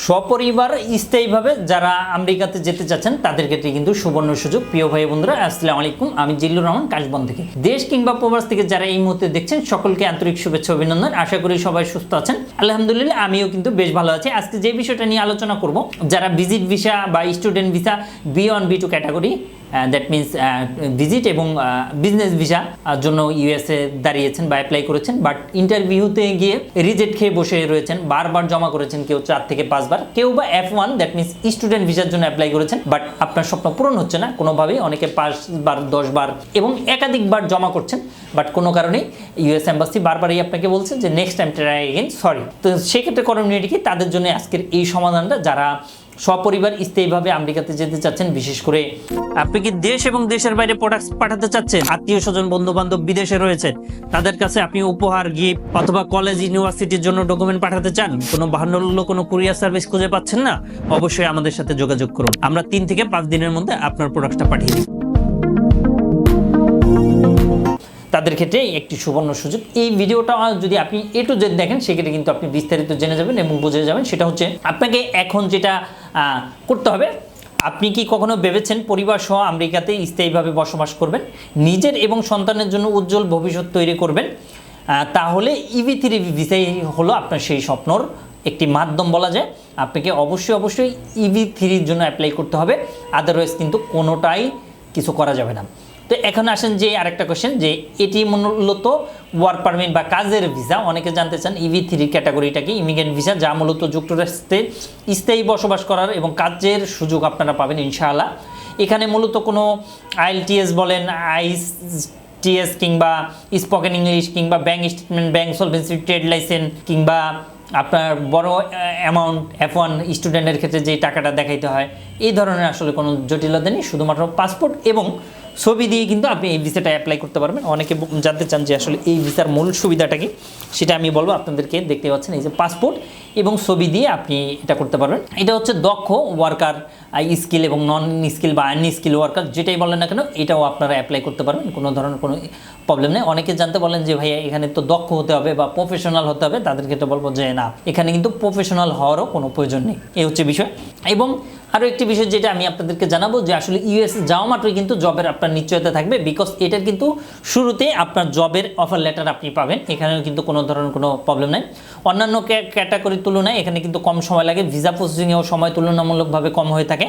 সপরিবার স্থায়ীভাবে যারা আমেরিকাতে যেতে চাচ্ছেন তাদের ক্ষেত্রে কিন্তু সুবর্ণ সুযোগ। প্রিয় ভাই বন্ধুরা, আসসালামু আলাইকুম। আমি জিল্লুর রহমান, কাশবন থেকে। দেশ কিংবা প্রবাস থেকে যারা এই মুহূর্তে দেখছেন, সকলকে আন্তরিক শুভেচ্ছা অভিনন্দন। আশা করি সবাই সুস্থ আছেন। আলহামদুলিল্লাহ, আমিও কিন্তু বেশ ভালো আছি। আজকে যে বিষয়টা নিয়ে আলোচনা করব, যারা ভিজিট ভিসা বা student visa B one B two category that means visit এবং বিজনেস ভিসা জন্য ইউএসএ দাঁড়িয়েছেন বা অ্যাপ্লাই করেছেন। বাট ইন্টারভিউতে গিয়ে রিজেক্ট খেয়ে বসে রয়েছেন, বারবার জমা করেছেন কেউ চার থেকে পাঁচবার। কেউ বা F one that means student ভিসার জন্য অ্যাপ্লাই করেছেন বাট আপনার স্বপ্ন পূরণ হচ্ছে না। কোনোভাবেই অনেকে পাঁচবার, দশবার এবং একাধিকবার জমা করছেন বাট কোনো কারণে ইউএস এম্বাসি বারবারই আপনাকে বলছে যে next time try again sorry তো সেক্ষেত্রে করণীয় কি? তাদের জন্য আজকের এই সমাধানটা, যারা সপরিবার স্থায়ীভাবে আমেরিকাতে যেতে চাচ্ছেন, বিশেষ করে আপনি কি দেশ এবং দেশের বাইরে প্রোডাক্ট পাঠাতে চাচ্ছেন? আত্মীয় স্বজন বন্ধু বান্ধব বিদেশে রয়েছে। তাদের কাছে আপনি উপহার গিফট অথবা কলেজ ইউনিভার্সিটির জন্য ডকুমেন্ট পাঠাতে চান? কোনো বাহান্ন কোনো কুরিয়ার সার্ভিস খুঁজে পাচ্ছেন না? অবশ্যই আমাদের সাথে যোগাযোগ করুন। আমরা তিন থেকে পাঁচ দিনের মধ্যে আপনার প্রোডাক্টটা পাঠিয়ে দিই। তাদের ক্ষেত্রে একটি সুবর্ণ সুযোগ। এই ভিডিওটা যদি আপনি এ টু দেখেন, সেক্ষেত্রে কিন্তু আপনি বিস্তারিত জেনে যাবেন এবং বুঝে যাবেন। সেটা হচ্ছে, আপনাকে এখন যেটা করতে হবে। আপনি কি কখনো ভেবেছেন পরিবার সহ আমেরিকাতে স্থায়ীভাবে বসবাস করবেন? নিজের এবং সন্তানের জন্য উজ্জ্বল ভবিষ্যৎ তৈরি করবেন। তাহলে ইভি থ্রি ভিসাই হলো আপনার সেই স্বপ্নর একটি মাধ্যম বলা যায়। আপনাকে অবশ্যই অবশ্যই ইভি থ্রির জন্য অ্যাপ্লাই করতে হবে। আদারওয়াইজ কিন্তু কোনোটাই কিছু করা যাবে না। তো এখন আসেন যে আরেকটা কোয়েশ্চেন যে এটি মূলত ওয়ার্ক পারমিট বা কাজের ভিসা অনেকে জানতে চান ইভি থ্রি ক্যাটাগরিটা কি ইমিগ্রেন্ট ভিসা যা মূলত যুক্তরাষ্ট্রে স্থায়ী বসবাস করার এবং কাজের সুযোগ আপনারা পাবেন, ইনশাআল্লাহ। এখানে মূলত কোনো আইএলটিএস বলেন আইস টিএস কিংবা স্পোকেন ইংলিশ কিংবা bank statement bank solvency trade licence কিংবা আপনার বড় অ্যামাউন্ট এফ ওয়ান স্টুডেন্টের ক্ষেত্রে যে টাকাটা দেখাইতে হয়, এই ধরনের আসলে কোনো জটিলতা নেই। শুধুমাত্র পাসপোর্ট এবং ছবি দিয়ে কিন্তু আপনি এই ভিসাটা অ্যাপ্লাই করতে পারবেন। অনেকে জানতে চান যে আসলে এই ভিসার মূল সুবিধাটা কি? সেটা আমি বলব, আপনাদেরকে দেখতে পাচ্ছেন এই যে পাসপোর্ট এবং ছবি দিয়ে আপনি এটা করতে পারবেন। এটা হচ্ছে দক্ষ ওয়ার্কার স্কিল এবং নন স্কিল বা আন স্কিল ওয়ার্কার যেটাই বলেন না কেন, এটাও আপনারা অ্যাপ্লাই করতে পারবেন। কোনো ধরনের কোনো প্রবলেম নেই। অনেকে জানতে বলেন যে ভাইয়া, এখানে তো দক্ষ হতে হবে বা প্রফেশনাল হতে হবে। তাদের ক্ষেত্রে বলব যে না, এখানে কিন্তু প্রফেশনাল হওয়ারও কোনো প্রয়োজন নেই। এই হচ্ছে বিষয়। এবং আরও একটি বিষয় যেটা আমি আপনাদেরকে জানাব যে আসলে ইউএস যাওয়া মাত্রই কিন্তু জবের আপনার নিশ্চয়তা থাকবে বিকজ এটার কিন্তু শুরুতে আপনার জবের অফার লেটার আপনি পাবেন। এখানেও কিন্তু কোনো ধরনের কোনো প্রবলেম নাই। অন্যান্য ক্যাটাগরির তুলনায় এখানে কিন্তু কম সময় লাগে ভিসা প্রসেসিংয়েও সময় তুলনামূলকভাবে কম হয়ে থাকে।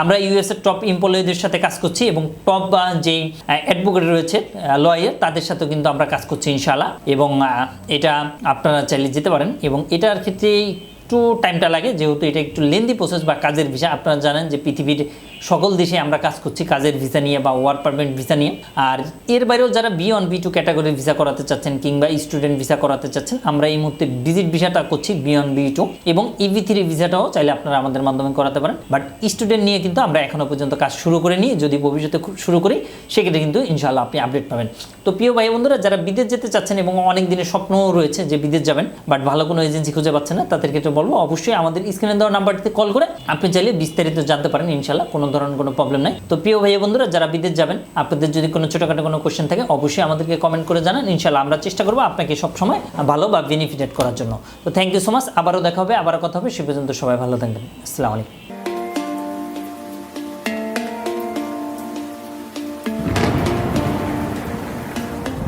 আমরা ইউএসের টপ এমপ্লয়ীদের সাথে কাজ করছি এবং টপ যেই অ্যাডভোকেট রয়েছে লয়ার তাদের সাথেও কিন্তু আমরা কাজ করছি ইনশাআল্লাহ। এবং এটা আপনারা চাইলে যেতে পারেন। এবং এটার ক্ষেত্রে একটু টাইমটা লাগে, যেহেতু এটা একটু লেন্দি প্রসেস বা কাজের বিষয়, আপনারা জানেন যে পৃথিবীর সকল দেশে আমরা কাজ করছি, কাজের ভিসা নিয়ে বা ওয়ার্ক পারমিট ভিসা নিয়ে। আর এর বাইরেও যারা বি ওয়ান বি টু ক্যাটাগরির ভিসা করাতে চাচ্ছেন কিংবা স্টুডেন্ট ভিসা করাতে চাচ্ছেন, আমরা এই মুহূর্তে ভিজিট ভিসাটা করছি বি ওয়ান বি টু এবং ইভি থ্রি ভিসাটাও চাইলে আপনারা আমাদের মাধ্যমে করাতে পারেন। বাট স্টুডেন্ট নিয়ে কিন্তু আমরা এখনও পর্যন্ত কাজ শুরু করে নিই, যদি ভবিষ্যতে শুরু করি, সেক্ষেত্রে কিন্তু ইনশাআল্লাহ আপনি আপডেট পাবেন। তো প্রিয় ভাই বন্ধুরা যারা বিদেশ যেতে চাচ্ছেন এবং অনেক দিনের স্বপ্নও রয়েছে যে বিদেশ যাবেন বাট ভালো কোনো এজেন্সি খুঁজে পাচ্ছেন না তাদের ক্ষেত্রে বলব, অবশ্যই আমাদের স্ক্রিনে দেওয়া নাম্বারটিতে কল করে আপনি চাইলে বিস্তারিত জানতে পারেন, ইনশাআল্লাহ কোনো ধরনের কোনো প্রবলেম নাই। তো প্রিয় ভাইয়া বন্ধুরা, যারা বিদেশ যাবেন, আপনাদের যদি কোনো ছোটোখাটো কোনো কোয়েশ্চেন থাকে, অবশ্যই আমাদেরকে কমেন্ট করে জানান। ইনশাল্লাহ আমরা চেষ্টা করব আপনাকে সবসময় ভালো বা বেনিফিটেড করার জন্য। তো থ্যাংক ইউ সো মাচ আবারও দেখা হবে, আবারও কথা হবে, সে পর্যন্ত সবাই ভালো থাকবেন। আসসালামু আলাইকুম।